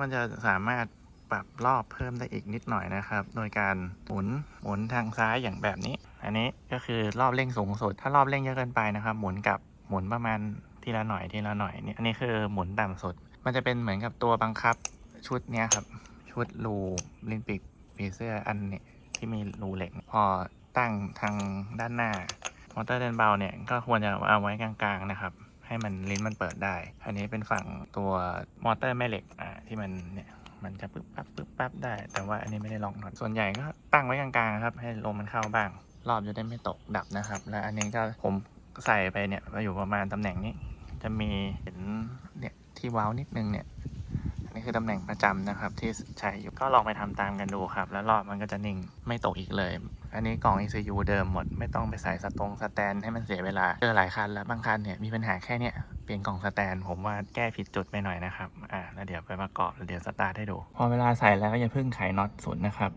มันจะสามารถปรับรอบเพิ่มได้อีกนิดหน่อยนะครับ โดยการหมุนหมุนทางซ้ายอย่างแบบนี้ อันนี้ก็คือรอบเร่งสูงสุด ถ้ารอบเร่งเยอะเกินไปนะครับ หมุนกับหมุนประมาณทีละหน่อยทีละหน่อยเนี่ยอันนี้คือหมุนต่ำสุด มันจะเป็นเหมือนกับตัวบังคับชุดเนี้ยครับ ชุดรูลินปิกผีเสื้ออันนี้ที่มีรูเหล็ก พอตั้งทางด้านหน้ามอเตอร์เดินเบาเนี่ยก็ควรจะเอาไว้กลางๆนะครับให้มันลิ้นมันเปิดได้ อันนี้เป็นฝั่งตัวมอเตอร์แม่เหล็กอ่า ที่มันเนี่ยมันจะปึ๊บปั๊บปึ๊บปั๊บได้ แต่ว่าอันนี้ไม่ได้ลองน็อตส่วนใหญ่ก็ตั้งไว้กลางๆครับ ให้ลมมันเข้าบ้าง รอบจะได้ไม่ตกดับนะครับ และอันนี้ก็ผมใส่ไปเนี่ยมาอยู่ประมาณตำแหน่งนี้ จะมีเห็นเนี่ยที่ว้าวนิดนึงเนี่ย นี่คือตำแหน่งประจำนะครับ ที่ใช้อยู่ก็ลองไปทำตามกันดูครับ แล้วรอบมันก็จะนิ่งไม่ตกอีกเลย อันนี้กล่อง ECU เดิมหมด ไม่ต้องไปใส่สตรงสแตนให้มันเสียเวลาเจอหลายคันแล้วบางคันเนี่ยมีปัญหาแค่เนี้ยเปลี่ยนกล่องสแตน ผมว่าแก้ผิดจุดไปหน่อยนะครับอ่าแล้วเดี๋ยวไปประกอบแล้วเดี๋ยวสตาร์ทให้ดู พอเวลาใส่แล้วก็อย่าเพิ่งไขน็อตสุดนะครับ